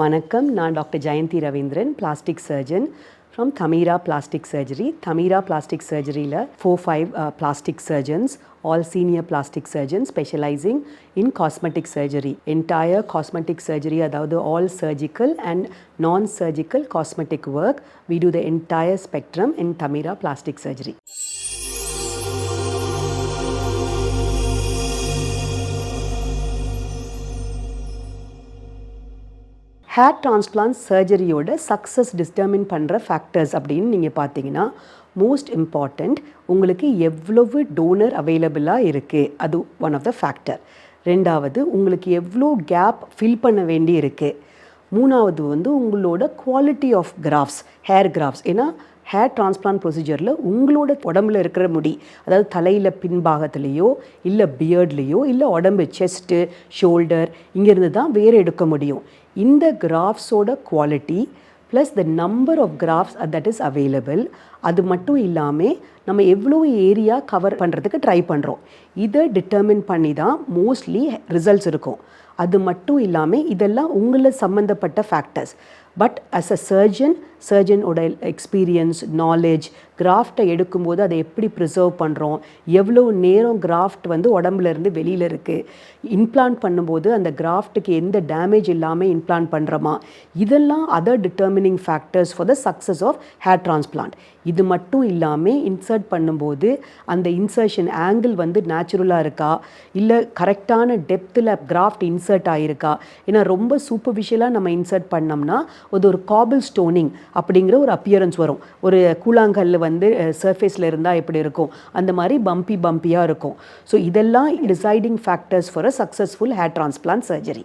வணக்கம். நான் doctor Jayanthi Ravindran plastic surgeon from Tamira plastic surgery Tamira plastic சர்ஜரியில் four five plastic surgeons all senior plastic surgeon specialising in cosmetic surgery entire cosmetic surgery அதாவது all surgical and non surgical cosmetic work we do the entire spectrum in Tamira plastic surgery hair transplant சர்ஜரியோட success determine பண்ணுற factors அப்படின்னு நீங்கள் பார்த்தீங்கன்னா most important உங்களுக்கு எவ்வளவு toner அவைலபிளாக இருக்குது அது ஒன் ஆஃப் த ஃபேக்டர் ரெண்டாவது உங்களுக்கு எவ்வளோ கேப் ஃபில் பண்ண வேண்டி இருக்குது மூணாவது வந்து உங்களோட quality of grafts hair grafts ஏன்னா ஹேர் டிரான்ஸ்பிளான்ட் ப்ரொசீஜரில் உங்களோட உடம்புல இருக்கிற முடி அதாவது தலையில் பின்பாகத்துலேயோ இல்லை பியர்ட்லேயோ இல்லை உடம்பு செஸ்ட்டு ஷோல்டர் இங்கேருந்து தான் வேறு எடுக்க முடியும். இந்த கிராஃப்ஸோட quality plus the number of grafts that is available அது மட்டும் இல்லாமல் நம்ம எவ்வளோ ஏரியா கவர் பண்ணுறதுக்கு ட்ரை பண்ணுறோம் இதை டிட்டர்மின் பண்ணி தான் மோஸ்ட்லி ரிசல்ட்ஸ் இருக்கும். அது மட்டும் இல்லாமல் இதெல்லாம் உங்களை சம்மந்தப்பட்ட factors but as a surgeon சர்ஜனோட experience knowledge கிராஃப்டை எடுக்கும்போது அதை எப்படி ப்ரிசர்வ் பண்ணுறோம் எவ்வளோ நேரம் கிராஃப்ட் வந்து உடம்புல இருந்து வெளியில் இருக்குது இம்ப்ளான்ட் பண்ணும்போது அந்த கிராஃப்ட்டுக்கு எந்த டேமேஜ் இல்லாமல் இம்ப்ளான்ட் பண்ணுறோமா இதெல்லாம் other determining factors for the success of hair transplant இது மட்டும் இல்லாமல் இன்சர்ட் பண்ணும்போது அந்த இன்சர்ஷன் ஆங்கிள் வந்து நேச்சுரலாக இருக்கா? இல்லை கரெக்டான டெப்த்தில் கிராஃப்ட் இன்சர்ட் ஆகிருக்கா ஏன்னா ரொம்ப சூப்பர்ஃபிஷியலாக நம்ம இன்சர்ட் பண்ணோம்னா அது ஒரு காபிள் ஸ்டோனிங் அப்படிங்கிற ஒரு அப்பியரன்ஸ் வரும். ஒரு கூழாங்கல் வந்து சர்ஃபேஸில் இருந்தால் எப்படி இருக்கும்? அந்த மாதிரி பம்பி பம்பியாக இருக்கும். ஸோ இதெல்லாம் deciding factors for a successful hair transplant surgery